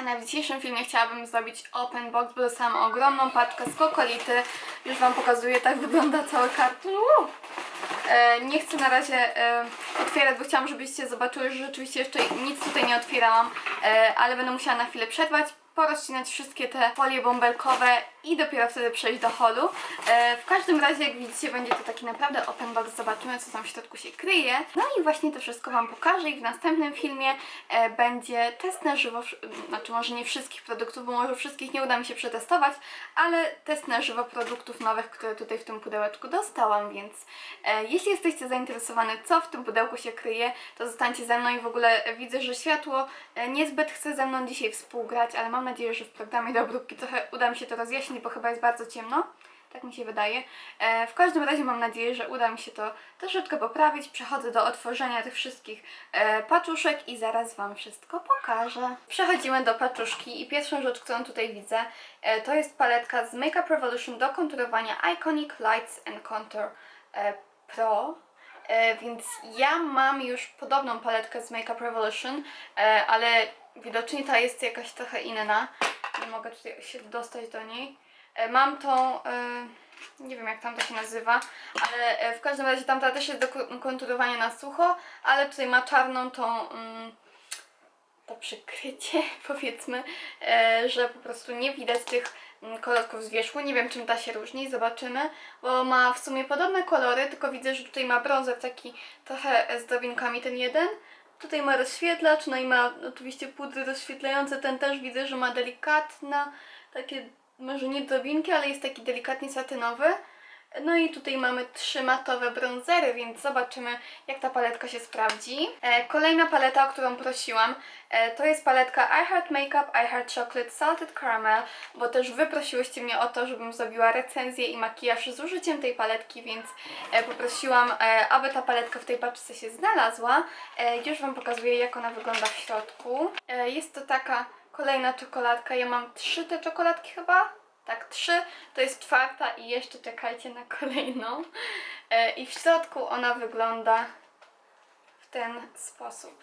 kochane, w dzisiejszym filmie chciałabym zrobić open box, bo dostałam ogromną paczkę z kokolity. Już Wam pokazuję, tak wygląda cały karton. E, nie chcę na razie e, otwierać, bo chciałam, żebyście zobaczyły, że rzeczywiście jeszcze nic tutaj nie otwierałam, e, ale będę musiała na chwilę przerwać, porozcinać wszystkie te folie bąbelkowe i dopiero wtedy przejść do holu. E, w każdym razie, jak widzicie, będzie to taki naprawdę open box. Zobaczymy, co tam w środku się kryje. No i właśnie to wszystko Wam pokażę i w następnym filmie e, będzie test na żywo, znaczy może nie wszystkich produktów, bo może wszystkich nie uda mi się przetestować, ale test na żywo produktów nowych, które tutaj w tym pudełeczku dostałam, więc e, jeśli jesteście zainteresowani, co w tym pudełku się kryje, to zostańcie ze mną i w ogóle widzę, że światło niezbyt chce ze mną dzisiaj współgrać, ale mam nadzieję, że w programie do obróbki trochę uda mi się to rozjaśnić, bo chyba jest bardzo ciemno. Tak mi się wydaje. E, w każdym razie mam nadzieję, że uda mi się to troszeczkę poprawić. Przechodzę do otworzenia tych wszystkich e, paczuszek i zaraz Wam wszystko pokażę. Przechodzimy do paczuszki i pierwszą rzecz, którą tutaj widzę, e, to jest paletka z Makeup Revolution do konturowania Iconic Lights and Contour Pro. Więc ja mam już podobną paletkę z Makeup Revolution, ale widocznie ta jest jakaś trochę inna. Nie mogę tutaj się dostać do niej. E, Mam tą, e, nie wiem jak tam to się nazywa, ale e, w każdym razie tamta też jest do ko- konturowania na sucho, ale tutaj ma czarną tą, mm, to przykrycie powiedzmy, że po prostu nie widać tych mm, kolorków z wierzchu. Nie wiem czym ta się różni, zobaczymy, bo ma w sumie podobne kolory, tylko widzę, że tutaj ma brązer taki trochę z drobinkami ten jeden. Tutaj ma rozświetlacz, no i ma oczywiście pudry rozświetlające. Ten też widzę, że ma delikatna, takie może nie drobinki, ale jest taki delikatnie satynowy. No i tutaj mamy trzy matowe bronzery, więc zobaczymy jak ta paletka się sprawdzi. E, kolejna paleta, o którą prosiłam, e, to jest paletka I Heart Makeup I Heart Chocolate Salted Caramel, bo też wy prosiłyście mnie o to, żebym zrobiła recenzję i makijaż z użyciem tej paletki, więc e, poprosiłam, aby ta paletka w tej paczce się znalazła. Już wam pokazuję jak ona wygląda w środku. Jest to taka kolejna czekoladka, ja mam trzy te czekoladki chyba, tak, trzy, to jest czwarta i jeszcze czekajcie na kolejną. E, I w środku ona wygląda w ten sposób.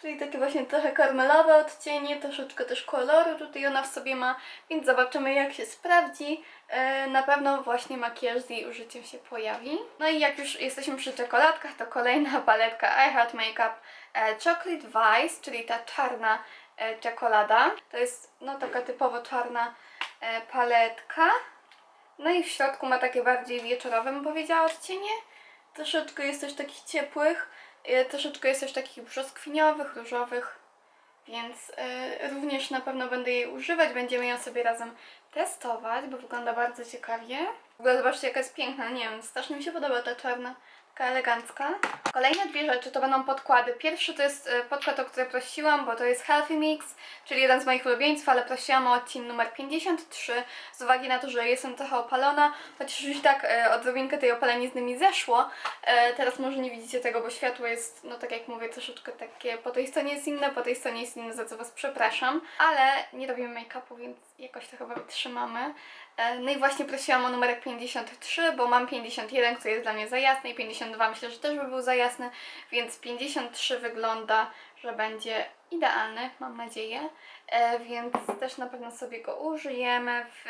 Czyli takie właśnie trochę karmelowe odcienie, troszeczkę też koloru tutaj ona w sobie ma, więc zobaczymy jak się sprawdzi. E, Na pewno właśnie makijaż z jej użyciem się pojawi. No i jak już jesteśmy przy czekoladkach, to kolejna paletka I Heart Makeup e, Chocolate Vice, czyli ta czarna czekolada. To jest no taka typowo czarna e, paletka. No i w środku ma takie bardziej wieczorowe, bym powiedziała, odcienie. Troszeczkę jest też takich ciepłych, e, troszeczkę jest też takich brzoskwiniowych, różowych, więc e, również na pewno będę jej używać. Będziemy ją sobie razem testować, bo wygląda bardzo ciekawie. W ogóle zobaczcie, jaka jest piękna, nie wiem, strasznie mi się podoba ta czarna, taka elegancka. Kolejne dwie rzeczy to będą podkłady. Pierwszy to jest e, podkład, o który prosiłam, bo to jest Healthy Mix, czyli jeden z moich ulubieńców, ale prosiłam o odcień numer 53 z uwagi na to, że jestem trochę opalona, chociaż już i tak e, odrobinkę tej opalenizny mi zeszło. E, teraz może nie widzicie tego, bo światło jest, no tak jak mówię, troszeczkę takie, po tej stronie jest inne, po tej stronie jest inne, za co Was przepraszam, ale nie robimy make-upu, więc jakoś to chyba wytrzymamy. E, No i właśnie prosiłam o numerek 53, bo mam 51, który jest dla mnie za jasny i 52 myślę, że też by był za jasny, więc 53 wygląda, że będzie idealny, mam nadzieję, e, więc też na pewno sobie go użyjemy w,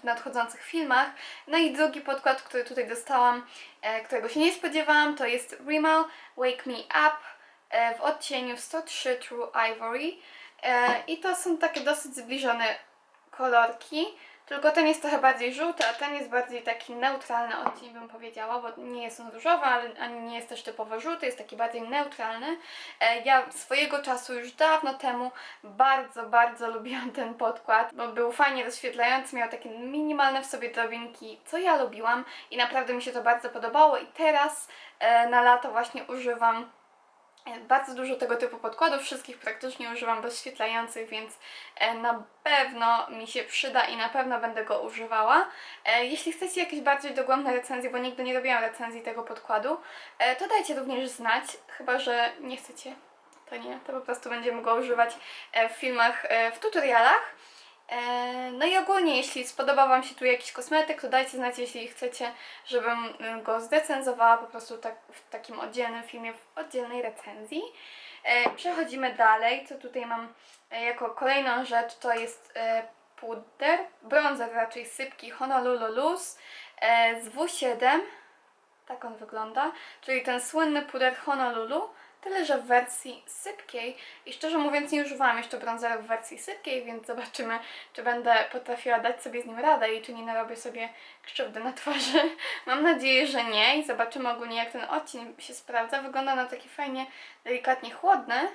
w nadchodzących filmach. No i drugi podkład, który tutaj dostałam, e, którego się nie spodziewałam, to jest Rimmel Wake Me Up w odcieniu 103 True Ivory i to są takie dosyć zbliżone kolorki. Tylko ten jest trochę bardziej żółty, a ten jest bardziej taki neutralny odcień, bym powiedziała, bo nie jest on różowy, ale ani nie jest też typowo żółty, jest taki bardziej neutralny. E, Ja swojego czasu już dawno temu bardzo, bardzo lubiłam ten podkład, bo był fajnie rozświetlający, miał takie minimalne w sobie drobinki, co ja lubiłam i naprawdę mi się to bardzo podobało i teraz e, na lato właśnie używam bardzo dużo tego typu podkładów, wszystkich praktycznie używam rozświetlających, więc e, na pewno mi się przyda i na pewno będę go używała. E, Jeśli chcecie jakieś bardziej dogłębne recenzje, bo nigdy nie robiłam recenzji tego podkładu, e, to dajcie również znać, chyba że nie chcecie, to nie, to po prostu będziemy go używać w filmach, w tutorialach. E, No i ogólnie, jeśli spodoba Wam się tu jakiś kosmetyk, to dajcie znać, jeśli chcecie, żebym y, go zdecenzowała po prostu tak, w takim oddzielnym filmie, w oddzielnej recenzji. E, Przechodzimy dalej, co tutaj mam e, jako kolejną rzecz to jest e, puder, bronzer raczej sypki Honolulu e, z W7. Tak on wygląda, czyli ten słynny puder Honolulu, tyle że w wersji sypkiej. I szczerze mówiąc nie używałam jeszcze bronzeru w wersji sypkiej, więc zobaczymy, czy będę potrafiła dać sobie z nim radę i czy nie narobię sobie krzywdy na twarzy. Mam nadzieję, że nie i zobaczymy ogólnie jak ten odcień się sprawdza. Wygląda na taki fajnie, delikatnie chłodny.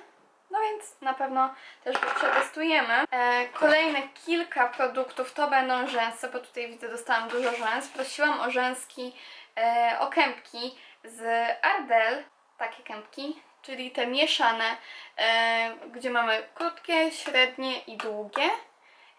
No więc na pewno też go przetestujemy. E, kolejne kilka produktów to będą rzęsy, bo tutaj widzę dostałam dużo rzęs. Prosiłam o rzęski, e, o kępki z Ardell, takie kępki, czyli te mieszane, e, gdzie mamy krótkie, średnie i długie.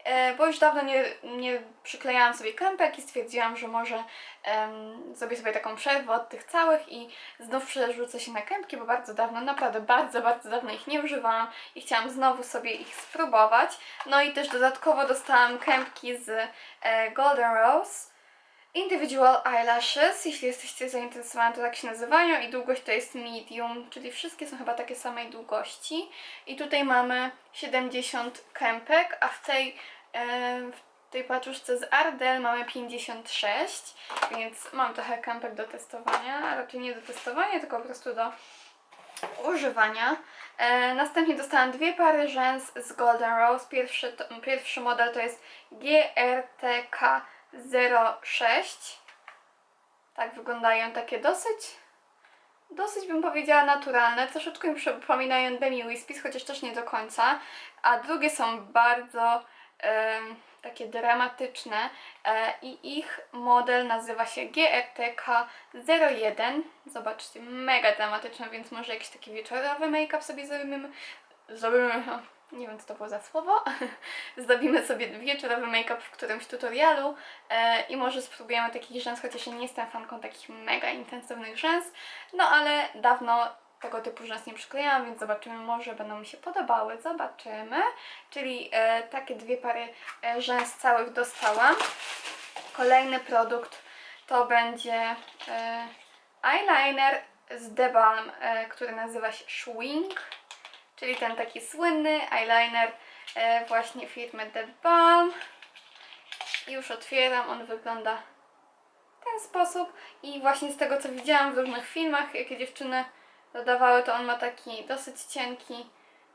E, bo już dawno nie, nie przyklejałam sobie kępek i stwierdziłam, że może em, zrobię sobie taką przerwę od tych całych i znów przerzucę się na kępki, bo bardzo dawno, naprawdę bardzo, bardzo dawno ich nie używałam i chciałam znowu sobie ich spróbować. No i też dodatkowo dostałam kępki z e, Golden Rose. Individual Eyelashes, jeśli jesteście zainteresowani, to tak się nazywają i długość to jest medium, czyli wszystkie są chyba takie samej długości. I tutaj mamy 70 kępek, a w tej, e, w tej paczuszce z Ardell mamy 56, więc mam trochę kępek do testowania, a raczej nie do testowania, tylko po prostu do używania. E, następnie dostałam dwie pary rzęs z Golden Rose. Pierwszy, to, pierwszy model to jest GRTK 06. Tak wyglądają takie dosyć, dosyć bym powiedziała naturalne. Troszeczkę mi przypominają Demi Wispis, chociaż też nie do końca. A drugie są bardzo em, takie dramatyczne e, i ich model nazywa się GRTK 01. Zobaczcie, mega dramatyczne, więc może jakiś taki wieczorowy make-up sobie zrobimy. Zrobimy, nie wiem co to było za słowo. Zrobimy sobie wieczorowy make-up w którymś tutorialu e, i może spróbujemy takich rzęs, chociaż ja nie jestem fanką takich mega intensywnych rzęs, no ale dawno tego typu rzęs nie przyklejałam, więc zobaczymy, może będą mi się podobały, zobaczymy. Czyli e, takie dwie pary e, rzęs całych dostałam. Kolejny produkt to będzie e, eyeliner z The Balm, e, który nazywa się Schwing, czyli ten taki słynny eyeliner e, właśnie firmy The Balm. Już otwieram, on wygląda w ten sposób i właśnie z tego co widziałam w różnych filmach, jakie dziewczyny dodawały, to on ma taki dosyć cienki,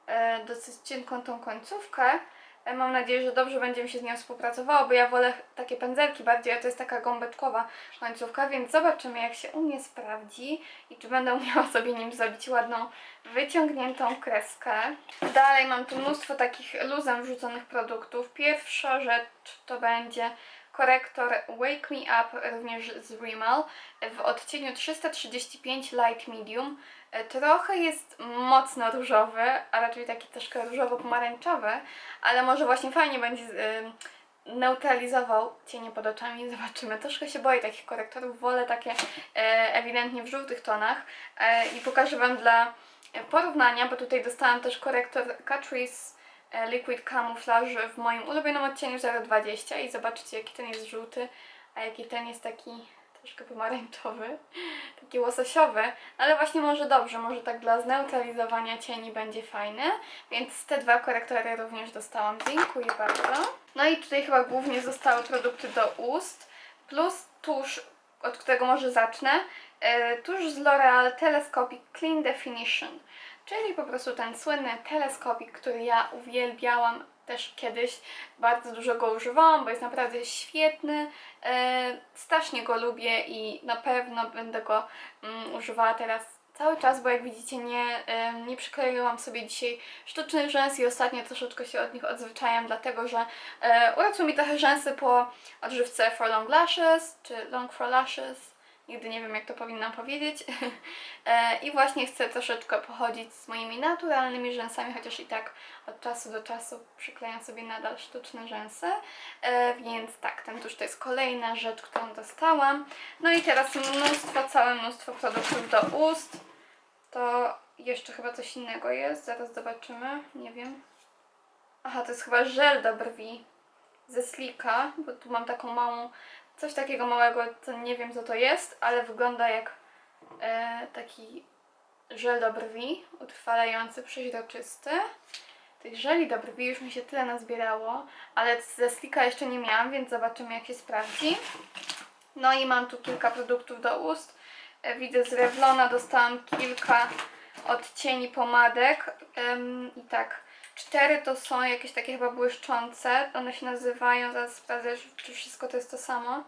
e, dosyć cienką tą końcówkę. E, Mam nadzieję, że dobrze będzie mi się z nią współpracowało, bo ja wolę takie pędzelki bardziej, a to jest taka gąbeczkowa końcówka, więc zobaczymy jak się u mnie sprawdzi i czy będę umiała sobie nim zrobić ładną, wyciągniętą kreskę. Dalej mam tu mnóstwo takich luzem wrzuconych produktów. Pierwsza rzecz to będzie korektor Wake Me Up, również z Rimmel, w odcieniu 335 Light Medium. E, Trochę jest mocno różowy, a raczej taki troszkę różowo-pomarańczowy, ale może właśnie fajnie będzie neutralizował cienie pod oczami. Zobaczymy. Troszkę się boję takich korektorów, wolę takie e, ewidentnie w żółtych tonach e, i pokażę Wam dla porównania, bo tutaj dostałam też korektor Catrice Liquid Camouflage w moim ulubionym odcieniu 020 i zobaczcie jaki ten jest żółty, a jaki ten jest taki troszkę pomarańczowy, taki łososiowy, ale właśnie może dobrze, może tak dla zneutralizowania cieni będzie fajny, więc te dwa korektory również dostałam, dziękuję bardzo. No i tutaj chyba głównie zostały produkty do ust, plus tusz, od którego może zacznę, e, tusz z L'Oreal Telescopic Clean Definition, czyli po prostu ten słynny teleskopik, który ja uwielbiałam też kiedyś, bardzo dużo go używałam, bo jest naprawdę świetny, e, strasznie go lubię i na pewno będę go mm, używała teraz cały czas, bo jak widzicie nie, e, nie przykleiłam sobie dzisiaj sztucznych rzęs i ostatnio troszeczkę się od nich odzwyczajam, dlatego że e, urosły mi trochę rzęsy po odżywce For Long Lashes, czy Long for Lashes, nigdy nie wiem jak to powinnam powiedzieć. E, I właśnie chcę troszeczkę pochodzić z moimi naturalnymi rzęsami, chociaż i tak od czasu do czasu przyklejam sobie nadal sztuczne rzęsy. E, więc tak, ten tusz to jest kolejna rzecz, którą dostałam. No i teraz mnóstwo, całe mnóstwo produktów do ust. To jeszcze chyba coś innego jest, zaraz zobaczymy, nie wiem. Aha, to jest chyba żel do brwi ze Slika, bo tu mam taką małą, coś takiego małego, co nie wiem co to jest, ale wygląda jak e, taki żel do brwi, utrwalający, przeźroczysty. tej żeli do brwi już mi się tyle nazbierało, ale ze Slika jeszcze nie miałam, więc zobaczymy jak się sprawdzi. No i mam tu kilka produktów do ust. E, Widzę z Revlona dostałam kilka odcieni pomadek. I tak, cztery to są jakieś takie chyba błyszczące. One się nazywają, zaraz sprawdzę, czy wszystko to jest to samo.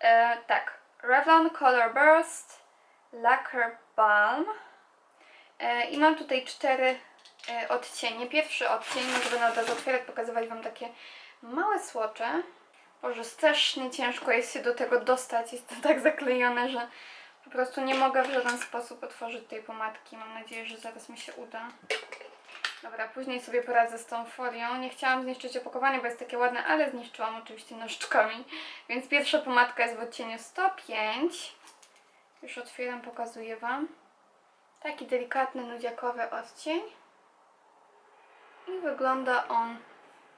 E, tak, Revlon Color Burst, Lacquer Balm. E, I mam tutaj cztery e, odcienie. Pierwszy odcień, może będę od razu otwierać, pokazywać Wam takie małe słocze. Boże, strasznie ciężko jest się do tego dostać. Jest to tak zaklejone, że po prostu nie mogę w żaden sposób otworzyć tej pomadki. Mam nadzieję, że zaraz mi się uda. Dobra, później sobie poradzę z tą folią. Nie chciałam zniszczyć opakowania, bo jest takie ładne, ale zniszczyłam oczywiście nożyczkami. Więc pierwsza pomadka jest w odcieniu 105. Już otwieram, pokazuję Wam. Taki delikatny, nudziakowy odcień. I wygląda on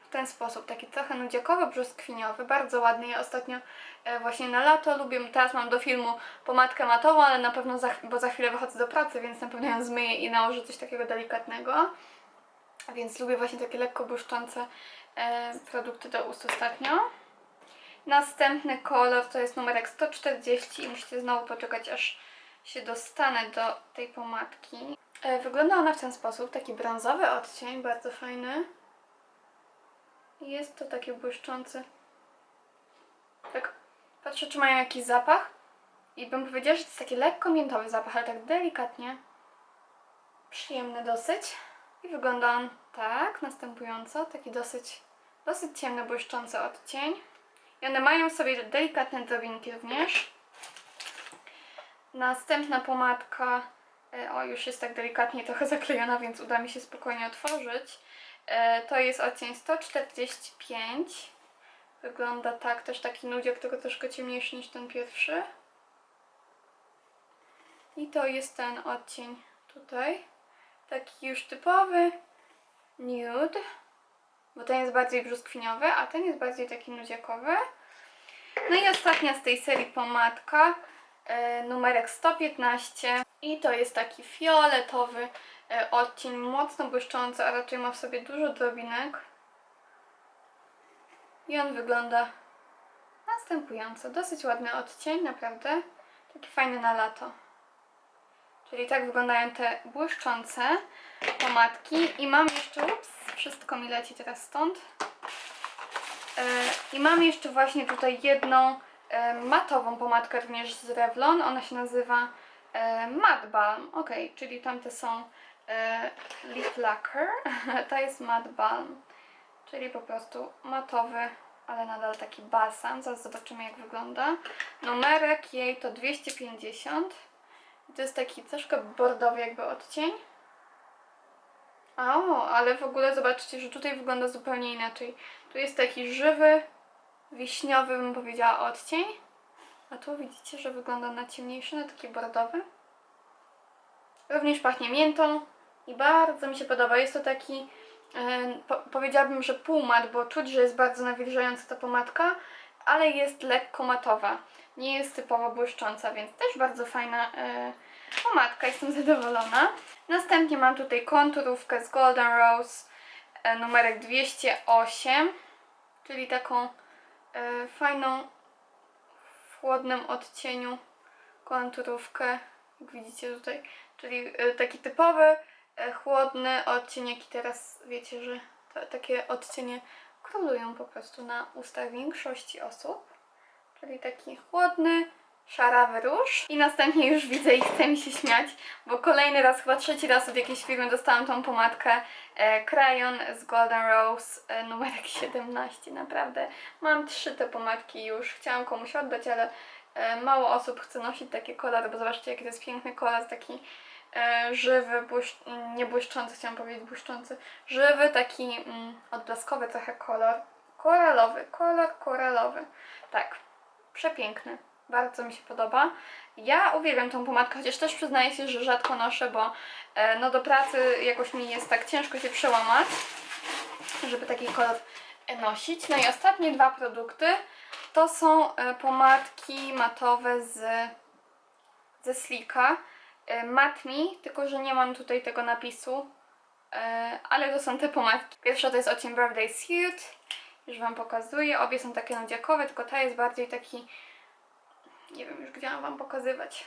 w ten sposób, taki trochę nudziakowy, brzoskwiniowy, bardzo ładny. Ja ostatnio e, właśnie na lato lubię, teraz mam do filmu pomadkę matową, ale na pewno, za, bo za chwilę wychodzę do pracy, więc na pewno ją zmyję i nałożę coś takiego delikatnego. Więc lubię właśnie takie lekko błyszczące e, produkty do ust ostatnio. Następny kolor to jest numerek 140 i musicie znowu poczekać, aż się dostanę do tej pomadki. E, Wygląda ona w ten sposób, taki brązowy odcień, bardzo fajny. Jest to takie błyszczące. Tak, patrzę, czy mają jakiś zapach. I bym powiedziała, że to jest taki lekko miętowy zapach, ale tak delikatnie. Przyjemny dosyć. I wygląda on tak, następująco. Taki dosyć, dosyć ciemny, błyszczący odcień. I one mają sobie delikatne drobinki również. Następna pomadka, e, o już jest tak delikatnie trochę zaklejona, więc uda mi się spokojnie otworzyć. E, To jest odcień 145. Wygląda tak, też taki nudziak, tylko troszkę ciemniejszy niż ten pierwszy. I to jest ten odcień tutaj. Taki już typowy nude, bo ten jest bardziej brzoskwiniowy, a ten jest bardziej taki nudziakowy. No i ostatnia z tej serii pomadka, e, numerek 115 i to jest taki fioletowy e, odcień, mocno błyszczący, a raczej ma w sobie dużo drobinek. I on wygląda następująco. Dosyć ładny odcień, naprawdę. Taki fajny na lato. Czyli tak wyglądają te błyszczące pomadki. I mam jeszcze, ups, wszystko mi leci teraz stąd. E, I mam jeszcze właśnie tutaj jedną e, matową pomadkę również z Revlon. Ona się nazywa Matte Balm. Ok, czyli tamte są e, Lip Lacquer. Ta jest Matte Balm. Czyli po prostu matowy, ale nadal taki balsam. Zaraz zobaczymy jak wygląda. Numerek jej to 250. To jest taki troszkę bordowy jakby odcień. O, ale w ogóle zobaczcie, że tutaj wygląda zupełnie inaczej. Tu jest taki żywy, wiśniowy bym powiedziała odcień. A tu widzicie, że wygląda na ciemniejszy, na taki bordowy. Również pachnie miętą i bardzo mi się podoba. Jest to taki, e, po, powiedziałabym, że półmat, bo czuć, że jest bardzo nawilżająca ta pomadka, ale jest lekko matowa. Nie jest typowo błyszcząca, więc też bardzo fajna e, pomadka. Jestem zadowolona. Następnie mam tutaj konturówkę z Golden Rose e, numerek 208, czyli taką e, fajną w chłodnym odcieniu konturówkę, jak widzicie tutaj, czyli e, taki typowy e, chłodny odcień, jaki teraz wiecie, że to, takie odcienie królują po prostu na ustach większości osób, czyli taki chłodny, szarawy róż. I następnie już widzę i chce mi się śmiać, bo kolejny raz, chyba trzeci raz od jakiejś firmy dostałam tą pomadkę e, Crayon z Golden Rose e, numerek 17. Naprawdę mam trzy te pomadki już. Chciałam komuś oddać, ale e, mało osób chce nosić takie kolory, bo zobaczcie jaki to jest piękny kolor, taki e, żywy, błysz... nie błyszczący, chciałam powiedzieć błyszczący, żywy, taki mm, odblaskowy trochę kolor. Koralowy, kolor koralowy. Tak, przepiękny. Bardzo mi się podoba. Ja uwielbiam tą pomadkę, chociaż też przyznaję się, że rzadko noszę, bo e, no do pracy jakoś mi jest tak ciężko się przełamać, żeby taki kolor nosić. No i ostatnie dwa produkty to są e, pomadki matowe z, ze Slika. E, Matte Me, tylko że nie mam tutaj tego napisu ale to są te pomadki. Pierwsza to jest odcień Birthday Suit, już Wam pokazuję. Obie są takie nudziakowe, tylko ta jest bardziej taki, nie wiem już gdzie mam Wam pokazywać.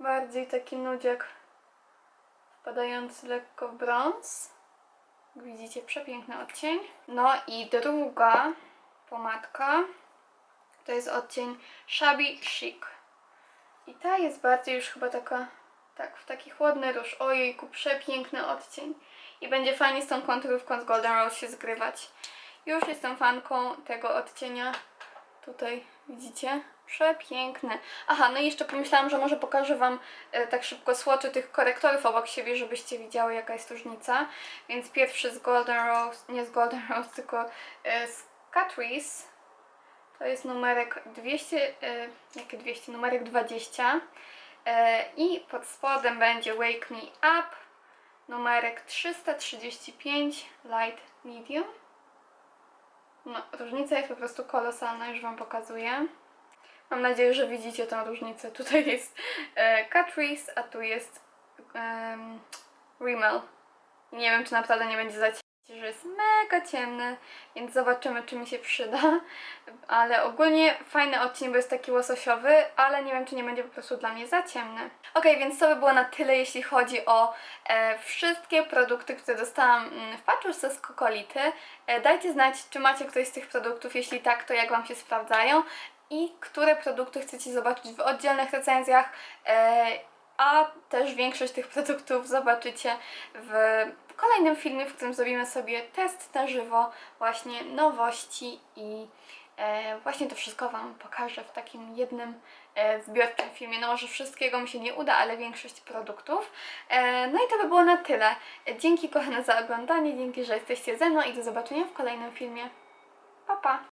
Bardziej taki nudziak wpadający lekko w brąz. Widzicie, przepiękny odcień. No i druga pomadka to jest odcień Shabby Chic. I ta jest bardziej już chyba taka, tak, w taki chłodny róż. Ojejku, przepiękny odcień. I będzie fajnie z tą konturówką z Golden Rose się zgrywać. Już jestem fanką tego odcienia. Tutaj widzicie? Przepiękny. Aha, no i jeszcze pomyślałam, że może pokażę Wam e, tak szybko słoczy tych korektorów obok siebie, żebyście widziały jaka jest różnica. Więc pierwszy z Golden Rose, nie z Golden Rose, tylko e, z Catrice. To jest numerek 200, e, jakie 200? Numerek 20. E, I pod spodem będzie Wake Me Up, numerek 335, Light Medium. No, różnica jest po prostu kolosalna, już Wam pokazuję. Mam nadzieję, że widzicie tę różnicę. Tutaj jest e, Catrice, a tu jest um, Rimmel. Nie wiem, czy naprawdę nie będzie za ciemno, że jest mega ciemny, więc zobaczymy, czy mi się przyda. Ale ogólnie fajny odcień, bo jest taki łososiowy, ale nie wiem, czy nie będzie po prostu dla mnie za ciemny. Ok, więc to by było na tyle, jeśli chodzi o e, wszystkie produkty, które dostałam mm, w paczce z Kokolity. E, dajcie znać, czy macie ktoś z tych produktów, jeśli tak, to jak Wam się sprawdzają i które produkty chcecie zobaczyć w oddzielnych recenzjach. E, a też większość tych produktów zobaczycie w kolejnym filmie, w którym zrobimy sobie test na żywo, właśnie nowości i e, właśnie to wszystko Wam pokażę w takim jednym e, zbiorczym filmie. No może wszystkiego mi się nie uda, ale większość produktów. E, no i to by było na tyle. Dzięki kochane za oglądanie, dzięki, że jesteście ze mną i do zobaczenia w kolejnym filmie. Pa, pa!